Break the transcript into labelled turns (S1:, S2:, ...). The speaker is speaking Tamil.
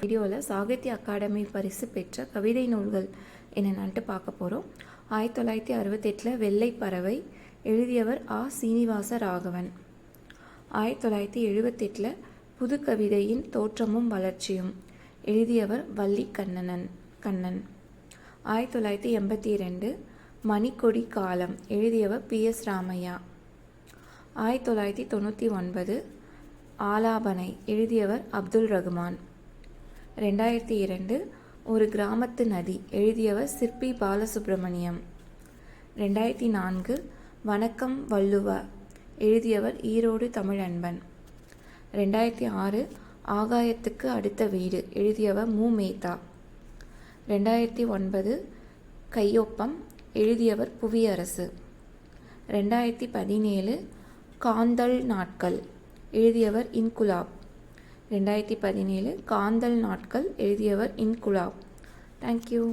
S1: வீடியோவில் சாகித்ய அகாடமி பரிசு பெற்ற கவிதை நூல்கள் என்னென்னட்டு பார்க்க போகிறோம் ஆயிரத்தி தொள்ளாயிரத்தி அறுபத்தெட்டில் வெள்ளை பறவை எழுதியவர் ஆ. சீனிவாச ராகவன் ஆயிரத்தி தொள்ளாயிரத்தி எழுபத்தெட்டில் புது கவிதையின் தோற்றமும் வளர்ச்சியும் எழுதியவர் வள்ளி கண்ணனன் கண்ணன். ஆயிரத்தி தொள்ளாயிரத்தி எண்பத்தி ரெண்டு மணிக்கொடி காலம் எழுதியவர் பி. எஸ். ராமையா. ஆயிரத்தி தொள்ளாயிரத்தி தொண்ணூற்றி ஒன்பது ஆலாபனை எழுதியவர் அப்துல் ரகுமான். ரெண்டாயிரத்தி இரண்டு ஒரு கிராமத்து நதி எழுதியவர் சிற்பி பாலசுப்ரமணியம். ரெண்டாயிரத்தி நான்கு வணக்கம் வள்ளுவ எழுதியவர் ஈரோடு தமிழ் அன்பன் ரெண்டாயிரத்தி ஆறு ஆகாயத்துக்கு அடுத்த வீடு எழுதியவர் மு. மேத்தா. ரெண்டாயிரத்தி ஒன்பது கையொப்பம் எழுதியவர் புவியரசு. ரெண்டாயிரத்தி பதினேழு காந்தல் நாட்கள் எழுதியவர் இன்குலாப். ரெண்டாயிரத்தி பதினேழு காந்தல் நாட்கள் எழுதியவர் இன்குலாப் தேங்க்யூ